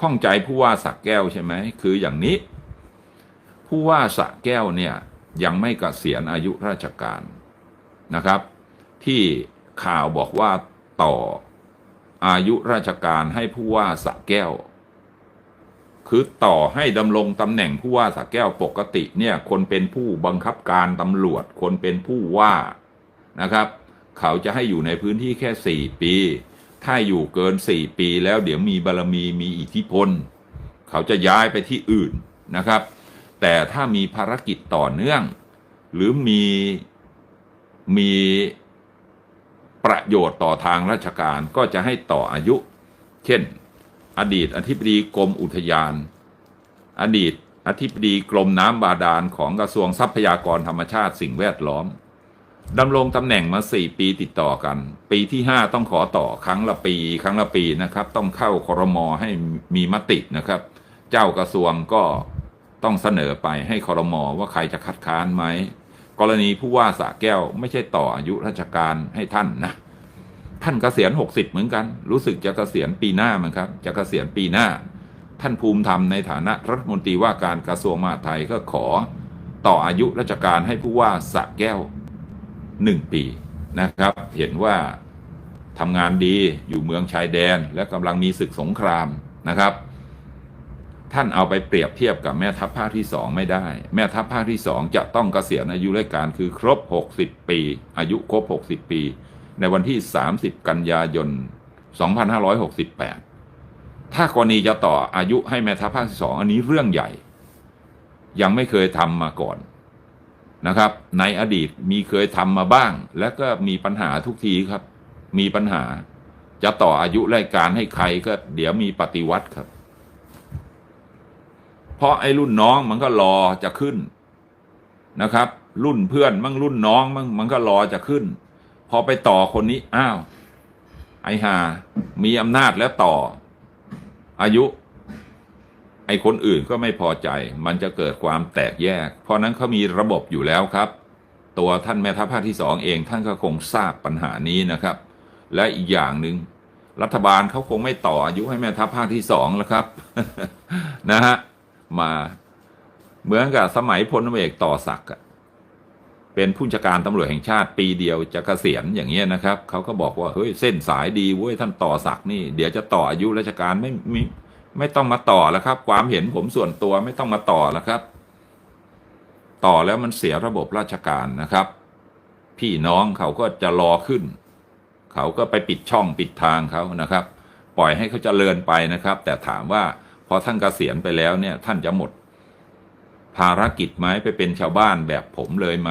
ข้องใจผู้ว่าสักแก้วใช่ไหมคืออย่างนี้ ผู้ว่าสระแก้วเนี่ยยังไม่กเกษียณอายุราชการนะครับ ที่ข่าวบอกว่าต่ออายุราชการให้ผู้ว่าสระแก้ว คือต่อให้ดำรงตำแหน่งผู้ว่าสระแก้วปกติเนี่ยคนเป็นผู้บังคับการตำรวจคนเป็นผู้ว่านะครับ เขาจะให้อยู่ในพื้นที่แค่สี่ปี ถ้าอยู่เกินสี่ปีแล้วเดี๋ยวมีบารมีมีอิทธิพล เขาจะย้ายไปที่อื่นนะครับ แต่ถ้ามีภารกิจต่อเนื่อง หรือมีมีประโยชน์ต่อทางราชการก็จะให้ต่ออายุ เช่น อดีตอธิบดีกรมอุทยาน อดีตอธิบดีกรมน้ำบาดาลของกระทรวงทรัพยากรธรรมชาติสิ่งแวดล้อม ดำรงตำแหน่งมาสี่ปีติดต่อกัน ปีที่ห้าต้องขอต่อครั้งละปี ครั้งละปีนะครับ ต้องเข้าครมอให้มีมตินะครับ เจ้ากระทรวงก็ต้องเสนอไปให้ครมอว่าใครจะคัดค้านไหมกรณีผู้ว่าสะแก้วไม่ใช่ต่ออายุราชการให้ท่านนะท่านเกษียณหกสิบเหมือนกัน รู้สึกจะเกษียณปีหน้ามั้งครับจะเกษียณปีหน้า ท่านภูมิธรรมในฐานะรัฐมนตรีว่าการกระทรวงมหาดไทยก็ขอ ต่ออายุราชการให้ผู้ว่าสะแก้ว หนึ่งปีนะครับ เห็นว่าทำงานดีอยู่เมืองชายแดนและกำลังมีศึกสงครามนะครับ ท่านเอาไปเปรียบเทียบกับแม่ทัพภาคที่สองไม่ได้ แม่ทัพภาคที่สองจะต้องเกษียณอายุราชการคือครบ 60 ปี อายุครบ 60 ปี ในวันที่ 30 กันยายน 2568 ถ้ากรณีจะต่ออายุให้แม่ทัพภาคที่สองอันนี้เรื่องใหญ่ ยังไม่เคยทำมาก่อน นะครับ ในอดีตมีเคยทำมาบ้าง และก็มีปัญหาทุกทีครับ มีปัญหา จะต่ออายุรายการให้ใครก็เดี๋ยวมีปฏิวัติครับ เพราะไอ้รุ่นน้องมันก็รอจะขึ้นนะครับ รุ่นเพื่อนมั่งรุ่นน้องมั่งมันก็รอจะขึ้น พอไปต่อคนนี้อ้าวไอ้หามีอำนาจแล้วต่อ อายุ ไอ้คนอื่นก็ไม่พอใจ มันจะเกิดความแตกแยก เพราะนั้นเขามีระบบอยู่แล้วครับ ตัวท่านแม่ทัพภาคที่สองเองท่านก็คงทราบปัญหานี้นะครับ และอีกอย่างหนึ่งรัฐบาลเขาคงไม่ต่ออายุให้แม่ทัพภาคที่สองแล้วครับนะฮะมาเหมือนกับสมัยพลเอกต่อศักดิ์เป็นผู้จัดการตำรวจแห่งชาติปีเดียวจะเกษียณอย่างเงี้ยนะครับเขาก็บอกว่าเฮ้ยเส้นสายดีเว้ยท่านต่อศักดิ์นี่ เดี๋ยวจะต่ออายุราชการไม่ไม่ ไม่ต้องมาต่อแล้วครับ ความเห็นผมส่วนตัวไม่ต้องมาต่อแล้วครับ ต่อแล้วมันเสียระบบราชการนะครับ พี่น้องเขาก็จะรอขึ้น เขาก็ไปปิดช่องปิดทางเขานะครับ ปล่อยให้เขาเจริญไปนะครับ แต่ถามว่าพอท่านเกษียณไปแล้วเนี่ย ท่านจะหมด ภารกิจไหมไปเป็นชาวบ้านแบบผมเลยไหม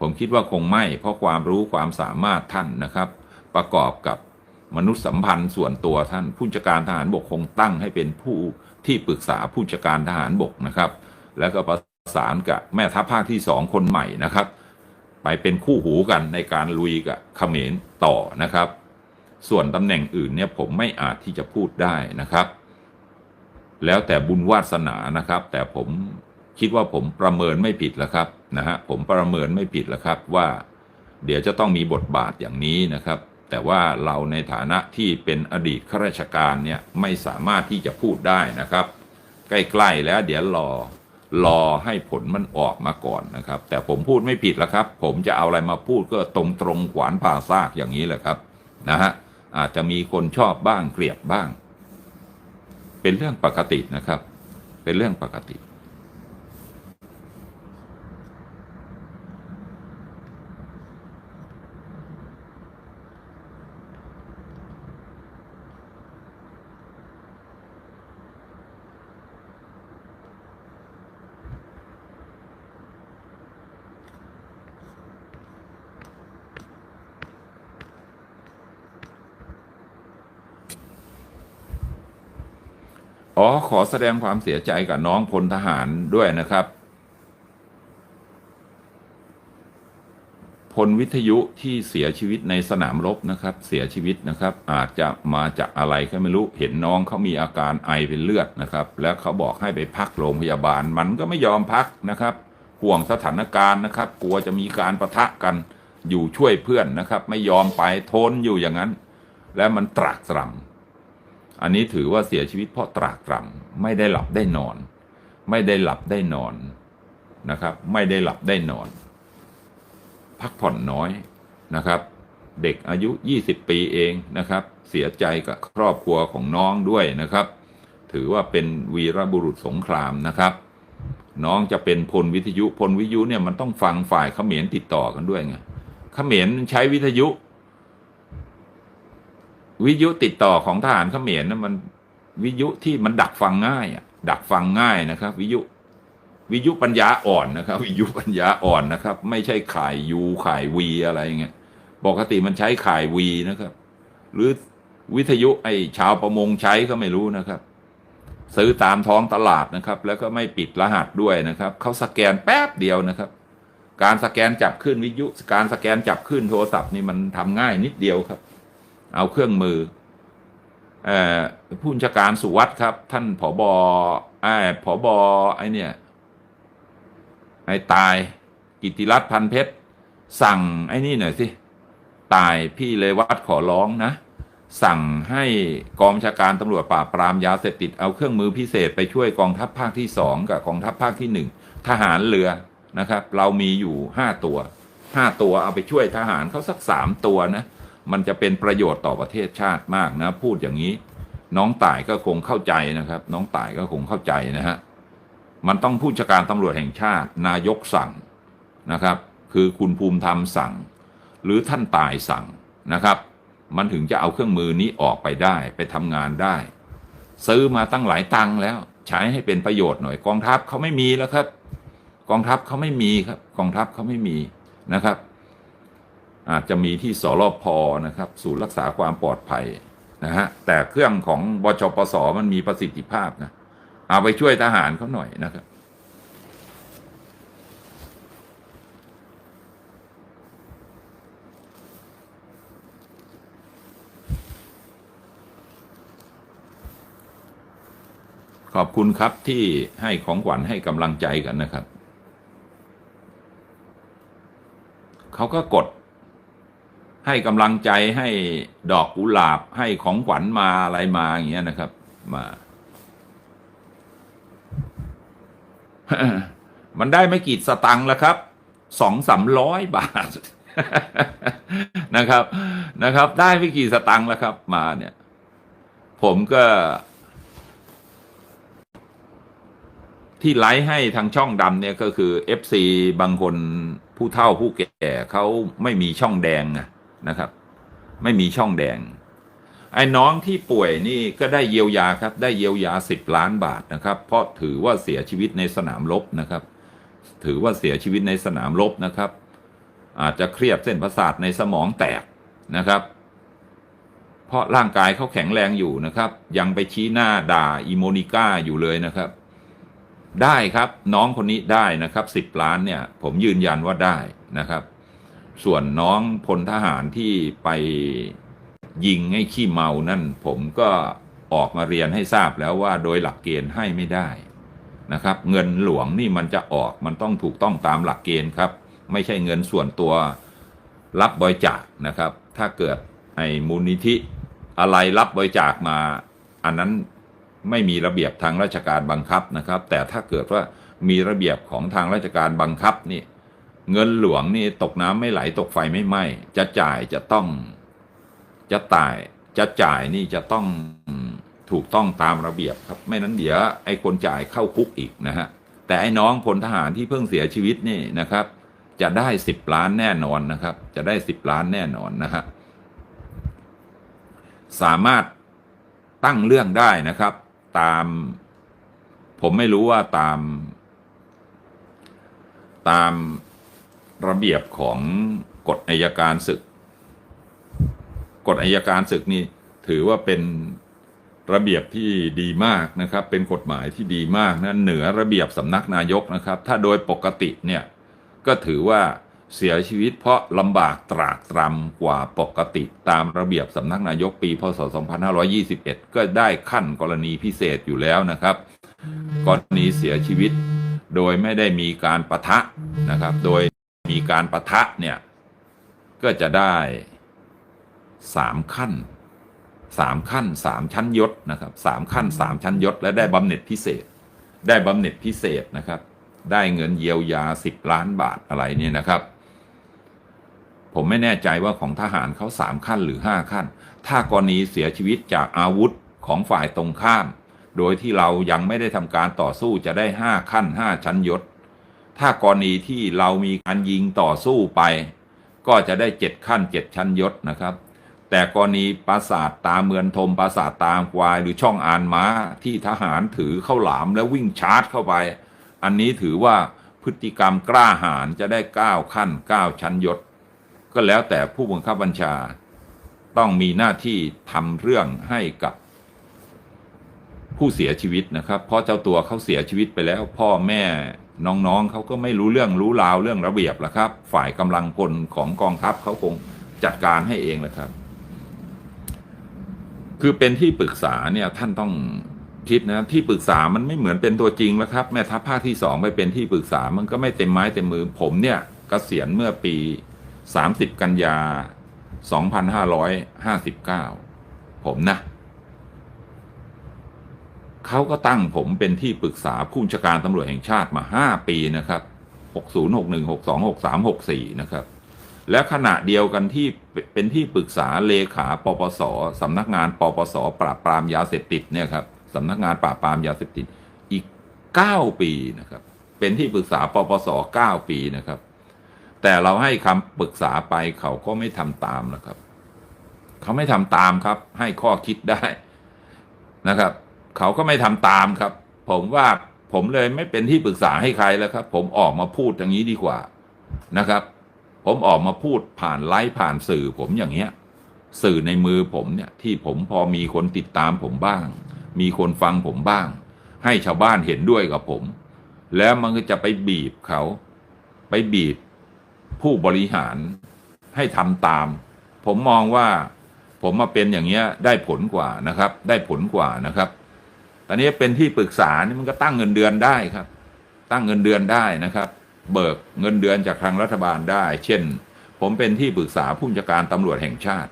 ผมคิดว่าคงไม่ เพราะความรู้ความสามารถท่านนะครับ ประกอบกับ นุษยสัมพันธ์ส่วนตัวท่านผู้จัดการทหารบกคงตั้งให้เป็นผู้ที่ปรึกษาผู้จัดการทหารบกนะครับ แล้วก็ประสานกับแม่ทัพภาคที่สองคนใหม่นะครับ ไปเป็นคู่หูกันในการลุยกับเขมรต่อนะครับ ส่วนตำแหน่งอื่นเนี่ยผมไม่อาจที่จะพูดได้นะครับ แล้วแต่บุญวาสนานะครับ แต่ผมคิดว่าผมประเมินไม่ผิดแล้วครับนะฮะผมประเมินไม่ผิดแล้วครับว่า เดี๋ยวจะต้องมีบทบาทอย่างนี้นะครับ แต่ว่าเราในฐานะที่เป็นอดีตข้าราชการเนี่ยไม่สามารถที่จะพูดได้นะครับ ใกล้ๆแล้วเดี๋ยวรอรอให้ผลมันออกมาก่อนนะครับ แต่ผมพูดไม่ผิดแล้วครับ ผมจะเอาอะไรมาพูดก็ตรงตรงขวานผ่าซากอย่างนี้แหละครับนะฮะอาจจะมีคนชอบบ้างเกลียดบ้าง เป็นเรื่องปกตินะครับ เป็นเรื่องปกติ อ๋อขอแสดงความเสียใจกับน้องพลทหารด้วยนะครับ พลวิทยุที่เสียชีวิตในสนามรบนะครับ เสียชีวิตนะครับ อาจจะมาจากอะไรก็ไม่รู้ เห็นน้องเขามีอาการไอเป็นเลือดนะครับ แล้วเขาบอกให้ไปพักโรงพยาบาล มันก็ไม่ยอมพักนะครับ ห่วงสถานการณ์นะครับ กลัวจะมีการประทะกัน อยู่ช่วยเพื่อนนะครับ ไม่ยอมไปทนอยู่อย่างนั้น แล้วมันตรากตรำ อันนี้ถือว่าเสียชีวิตเพราะตรากตรำไม่ได้หลับได้นอน ไม่ได้หลับได้นอนนะครับ ไม่ได้หลับได้นอน พักผ่อนน้อยนะครับ เด็กอายุ 20 ปีเองนะครับ เสียใจกับครอบครัวของน้องด้วยนะครับ ถือว่าเป็นวีรบุรุษสงครามนะครับ น้องจะเป็นพลวิทยุพลวิทยุเนี่ยมันต้องฟังฝ่ายเขมรติดต่อกันด้วยไงเขมรใช้วิทยุ วิทยุติดต่อของทหารเขมรนะมันวิทยุที่มันดักฟังง่ายอะดักฟังง่ายนะครับ วิทยุวิทยุปัญญาอ่อนนะครับ วิทยุปัญญาอ่อนนะครับ ไม่ใช่ข่ายยูข่ายวีอะไรเงี้ยปกติมันใช้ข่ายวีนะครับ หรือวิทยุไอ้ชาวประมงใช้ก็ไม่รู้นะครับ ซื้อตามท้องตลาดนะครับ แล้วก็ไม่ปิดรหัสด้วยนะครับเขาสแกนแป๊บเดียวนะครับ การสแกนจับขึ้นวิทยุ การสแกนจับขึ้นโทรศัพท์นี่มันทำง่ายนิดเดียวครับ เอาเครื่องมือผู้บัญชาการสุวัสด์ครับ ท่านผบไอ้ผบไอ้เนี่ยไอ้ตายกิติรัตน์พันเพชรสั่งไอ้นี่หน่อยสิตายพี่เลยวัดขอร้องนะ สั่งให้กองชาการตำรวจปราบปรามยาเสพติดเอาเครื่องมือพิเศษไปช่วยกองทัพภาคที่สองกับกองทัพภาคที่หนึ่งทหารเรือนะครับ เรามีอยู่ห้าตัวห้าตัวเอาไปช่วยทหารเขาสักสามตัวนะ มันจะเป็นประโยชน์ต่อประเทศชาติมากนะ พูดอย่างนี้ น้องต่ายก็คงเข้าใจนะครับ น้องต่ายก็คงเข้าใจนะฮะมันต้องผู้จัดการตำรวจแห่งชาติ นายกสั่งนะครับ คือคุณภูมิธรรมสั่ง หรือท่านตายสั่งนะครับ มันถึงจะเอาเครื่องมือนี้ออกไปได้ไปทำงานได้ ซื้อมาตั้งหลายตังแล้ว ใช้ให้เป็นประโยชน์หน่อย กองทัพเขาไม่มีแล้วครับ กองทัพเขาไม่มีครับ กองทัพเขาไม่มีนะครับ อาจจะมีที่สรพนะครับ ศูนย์รักษาความปลอดภัยนะฮะแต่เครื่องของบชปสมันมีประสิทธิภาพนะเอาไปช่วยทหารเขาหน่อยนะครับขอบคุณครับที่ให้ของขวัญให้กำลังใจกันนะครับ เขาก็กด ให้กำลังใจให้ดอกกุหลาบให้ของขวัญมาอะไรมาอย่างเงี้ยนะครับ มามันได้ไม่กี่สตังค์แล้วครับสองสามร้อยบาทนะครับนะครับ ได้ไม่กี่สตังค์แล้วครับ มาเนี่ย ผมก็ ที่ไลฟ์ให้ทางช่องดำเนี่ยก็คือ FC บางคนผู้เฒ่าผู้แก่เขาไม่มีช่องแดงนะ นะครับ ไม่มีช่องแดง ไอ้น้องที่ป่วยนี่ก็ได้เยียวยาครับ ได้เยียวยาสิบล้านบาทนะครับ เพราะถือว่าเสียชีวิตในสนามรบนะครับ ถือว่าเสียชีวิตในสนามรบนะครับ อาจจะเครียดเส้นประสาทในสมองแตกนะครับ เพราะร่างกายเขาแข็งแรงอยู่นะครับ ยังไปชี้หน้าด่าอีโมนิก้าอยู่เลยนะครับ ได้ครับน้องคนนี้ได้นะครับสิบล้านเนี่ย ผมยืนยันว่าได้นะครับ ส่วนน้องพลทหารที่ไปยิงให้ขี้เมานั่น ผมก็ออกมาเรียนให้ทราบแล้วว่าโดยหลักเกณฑ์ให้ไม่ได้นะครับ เงินหลวงนี่มันจะออกมันต้องถูกต้องตามหลักเกณฑ์ครับ ไม่ใช่เงินส่วนตัวรับบริจาคนะครับ ถ้าเกิดไอ้มูลนิธิอะไรรับบริจาคมา อันนั้นไม่มีระเบียบทางราชการบังคับนะครับ แต่ถ้าเกิดว่ามีระเบียบของทางราชการบังคับนี่ เงินหลวงนี่ตกน้ำไม่ไหลตกไฟไม่ไหม้จะจ่ายจะต้อง จะตายจะจ่ายนี่จะต้องถูกต้องตามระเบียบครับ ไม่นั้นเดี๋ยวไอ้คนจ่ายเข้าคุกอีกนะฮะแต่ไอ้น้องพลทหารที่เพิ่งเสียชีวิตนี่นะครับ จะได้สิบล้านแน่นอนนะครับ จะได้สิบล้านแน่นอนนะฮะสามารถตั้งเรื่องได้นะครับ ตาม ผมไม่รู้ว่าตาม ตาม ระเบียบของกฎอัยการศึก กฎอัยการศึกนี่ถือว่าเป็นระเบียบที่ดีมากนะครับ เป็นกฎหมายที่ดีมากนะเหนือระเบียบสำนักนายกนะครับ ถ้าโดยปกติเนี่ยก็ถือว่าเสียชีวิตเพราะลำบากตรากตรำกว่าปกติตามระเบียบสำนักนายกปี พศ 2521 ก็ได้ขั้นกรณีพิเศษอยู่แล้วนะครับ กรณีเสียชีวิตโดยไม่ได้มีการประทะนะครับ โดย มีการประทะเนี่ย ก็จะได้สามขั้นสามขั้นสามชั้นยศนะครับสามขั้นสามชั้นยศ และได้บำเหน็จพิเศษ ได้บำเหน็จพิเศษนะครับ ได้เงินเยียวยาสิบล้านบาทอะไรเนี่ยนะครับ ผมไม่แน่ใจว่าของทหารเขาสามขั้นหรือห้าขั้น ถ้ากรณีเสียชีวิตจากอาวุธของฝ่ายตรงข้าม โดยที่เรายังไม่ได้ทำการต่อสู้จะได้ห้าขั้นห้าชั้นยศ ถ้ากรณีที่เรามีการยิงต่อสู้ไป ก็จะได้เจ็ดขั้นเจ็ดชั้นยศนะครับ แต่กรณีปราสาทตาเมือนทมปราสาทตามควายหรือช่องอานม้าที่ทหารถือเข้าหลามแล้ววิ่งชาร์จเข้าไป อันนี้ถือว่าพฤติกรรมกล้าหาญจะได้เก้าขั้นเก้าชั้นยศ ก็แล้วแต่ผู้บังคับบัญชา ต้องมีหน้าที่ทำเรื่องให้กับผู้เสียชีวิตนะครับ เพราะเจ้าตัวเขาเสียชีวิตไปแล้วพ่อแม่ น้องๆเขาก็ไม่รู้เรื่องรู้ราวเรื่องระเบียบแล้วครับ ฝ่ายกำลังพลของกองทัพเขาคงจัดการให้เองแหละครับ คือเป็นที่ปรึกษาเนี่ยท่านต้องคิดนะที่ปรึกษามันไม่เหมือนเป็นตัวจริงแล้วครับ แม่ทัพภาคที่สองไปเป็นที่ปรึกษามันก็ไม่เต็มไม้เต็มมือผมเนี่ยกเกษียณเมื่อปี 30 กันยา 2559 ผมนะ เขาก็ตั้งผมเป็นที่ปรึกษาผู้บัญชาการตำรวจแห่งชาติมา 5 ปีนะครับ 60 61 62 63 64 นะครับ และขณะเดียวกันที่เป็นที่ปรึกษาเลขาปปสสำนักงานปปส ปราบปรามยาเสพติดเนี่ยครับสำนักงานปราบปรามยาเสพติดอีก 9 ปีนะครับ เป็นที่ปรึกษาปปส 9 ปีนะครับ แต่เราให้คำปรึกษาไปเขาก็ไม่ทำตามนะครับ เขาไม่ทำตามครับ ให้ข้อคิดได้นะครับ เขาก็ไม่ทำตามครับ ผมว่าผมเลยไม่เป็นที่ปรึกษาให้ใครแล้วครับ ผมออกมาพูดอย่างนี้ดีกว่านะครับ ผมออกมาพูดผ่านไลฟ์ผ่านสื่อผมอย่างเงี้ย สื่อในมือผมเนี่ยที่ผมพอมีคนติดตามผมบ้าง มีคนฟังผมบ้าง ให้ชาวบ้านเห็นด้วยกับผม แล้วมันก็จะไปบีบเขา ไปบีบผู้บริหารให้ทำตาม ผมมองว่าผมมาเป็นอย่างเงี้ยได้ผลกว่านะครับ ได้ผลกว่านะครับ ตอนนี้เป็นที่ปรึกษานี่มันก็ตั้งเงินเดือนได้ครับ ตั้งเงินเดือนได้นะครับ เบิกเงินเดือนจากทางรัฐบาลได้ เช่น ผมเป็นที่ปรึกษาผู้จัดการตำรวจแห่งชาติ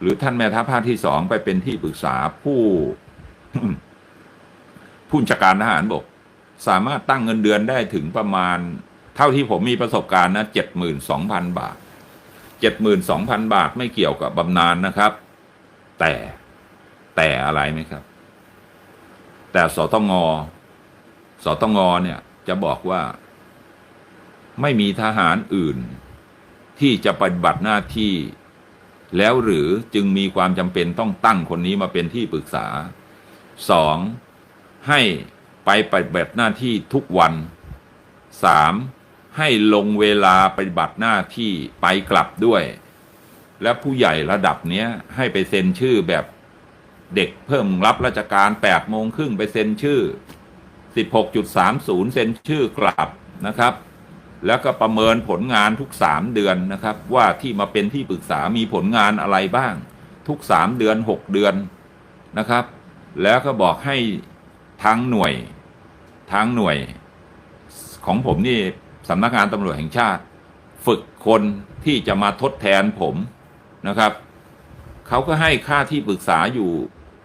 หรือท่านแม่ทัพภาคที่สองไปเป็นที่ปรึกษาผู้ผู้จัดการทหารบก สามารถตั้งเงินเดือนได้ถึงประมาณ เท่าที่ผมมีประสบการณ์นะเจ็ดหมื่นสองพันบาทเจ็ดหมื่นสองพันบาทไม่เกี่ยวกับบำนาญนะครับ แต่แต่อะไรไหมครับ แต่สตงสตงเนี่ยจะบอกว่า ไม่มีทหารอื่น ที่จะปฏิบัติหน้าที่ แล้วหรือจึงมีความจำเป็นต้องตั้งคนนี้มาเป็นที่ปรึกษาสองให้ไปปฏิบัติหน้าที่ทุกวันสามให้ลงเวลาปฏิบัติหน้าที่ไปกลับด้วย และผู้ใหญ่ระดับเนี้ยให้ไปเซ็นชื่อแบบ เด็กเพิ่มรับราชการแปดโมงครึ่งไปเซ็นชื่อสิบหกจุดสามศูนย์เซ็นชื่อกลับนะครับ แล้วก็ประเมินผลงานทุกสามเดือนนะครับ ว่าที่มาเป็นที่ปรึกษามีผลงานอะไรบ้าง ทุกสามเดือนหกเดือนนะครับ แล้วก็บอกให้ทางหน่วยทางหน่วยของผมนี่สำนักงานตำรวจแห่งชาติ ฝึกคนที่จะมาทดแทนผมนะครับ เขาก็ให้ค่าที่ปรึกษาอยู่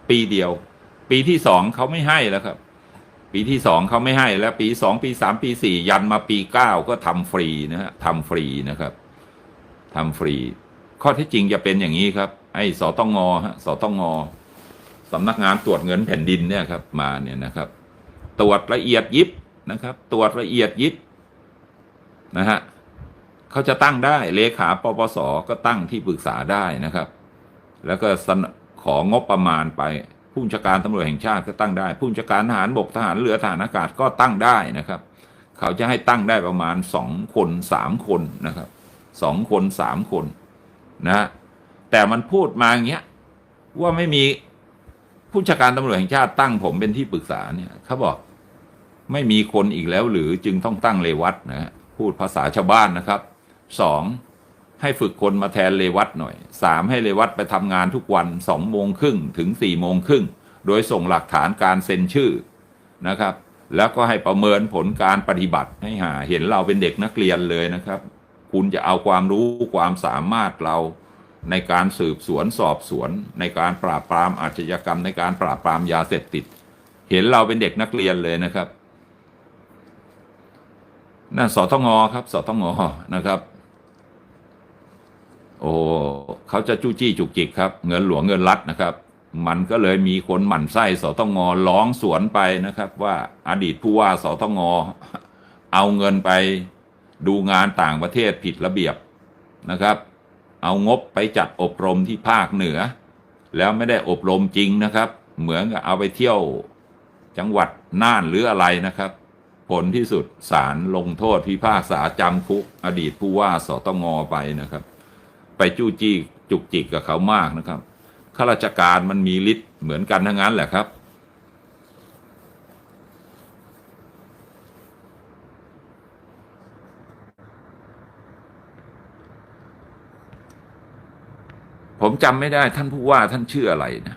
ปีเดียว ปีที่สองเขาไม่ให้แล้วครับ ปีที่สองเขาไม่ให้แล้วปีสองปีสามปีสี่ยันมาปีเก้าก็ทำฟรีนะฮะทำฟรีนะครับทำฟรี ข้อเที่จริงจะเป็นอย่างนี้ครับไอ้สตงฮะสตงสำนักงานตรวจเงินแผ่นดินเนี่ยครับ มาเนี่ยนะครับ ตรวจละเอียดยิบนะครับ ตรวจละเอียดยิบนะฮะเขาจะตั้งได้เลขาปปสก็ตั้งที่ปรึกษาได้นะครับ แล้วก็เสนอของงบประมาณไปผู้บัญชาการตำรวจแห่งชาติก็ตั้งได้ ผู้บัญชาการทหารบกทหารเรือทหารอากาศก็ตั้งได้นะครับ เขาจะให้ตั้งได้ประมาณสองคนสามคนนะครับสองคนสามคนนะแต่มันพูดมาอย่างเงี้ยว่าไม่มีผู้บัญชาการตำรวจแห่งชาติตั้งผมเป็นที่ปรึกษาเนี่ยเขาบอกไม่มีคนอีกแล้วหรือจึงต้องตั้งเลวัตนะฮะพูดภาษาชาวบ้านนะครับสอง ให้ฝึกคนมาแทนเลวัตหน่อยสามให้เลวัตไปทำงานทุกวันสองโมงครึ่งถึงสี่โมงครึ่งโดยส่งหลักฐานการเซ็นชื่อนะครับ แล้วก็ให้ประเมินผลการปฏิบัติให้หาเห็นเราเป็นเด็กนักเรียนเลยนะครับ คุณจะเอาความรู้ความสามารถเราในการสืบสวนสอบสวน ในการปราบปรามอาชญากรรม ในการปราบปรามยาเสพติด เห็นเราเป็นเด็กนักเรียนเลยนะครับนั่นสทงครับสทงนะครับ โอ้เขาจะจู้จี้จุกจิกครับ เงินหลวงเงินรัฐนะครับ มันก็เลยมีคนหมั่นไส้สตงร้องสวนไปนะครับ ว่าอดีตผู้ว่าสตงเอาเงินไปดูงานต่างประเทศผิดระเบียบนะครับ เอางบไปจัดอบรมที่ภาคเหนือ แล้วไม่ได้อบรมจริงนะครับ เหมือนกับเอาไปเที่ยวจังหวัดน่านหรืออะไรนะครับ ผลที่สุดศาลลงโทษพิพากษาจำคุก อดีตผู้ว่าสตงไปนะครับ ไปจู้จี้จุกจิกกับเขามากนะครับข้าราชการมันมีฤทธิ์เหมือนกันทั้งนั้นแหละครับ ผมจำไม่ได้ท่านผู้ว่าท่านชื่ออะไรนะ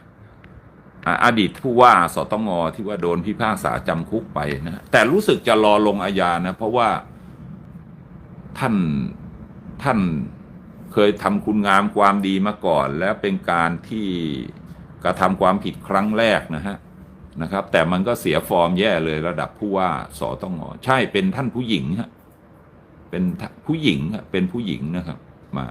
อดีตผู้ว่าสตงที่ว่าโดนพิพากษาจำคุกไปนะแต่รู้สึกจะรอลงอาญานะ เพราะว่าท่านท่าน เคยทำคุณงามความดีมาก่อน และเป็นการที่กระทำความผิดครั้งแรกนะฮะนะครับ แต่มันก็เสียฟอร์มแย่เลยระดับผู้ว่าสอต้องอใช่เป็นท่านผู้หญิงฮะเป็นผู้หญิงฮะเป็นผู้หญิงนะครับ มา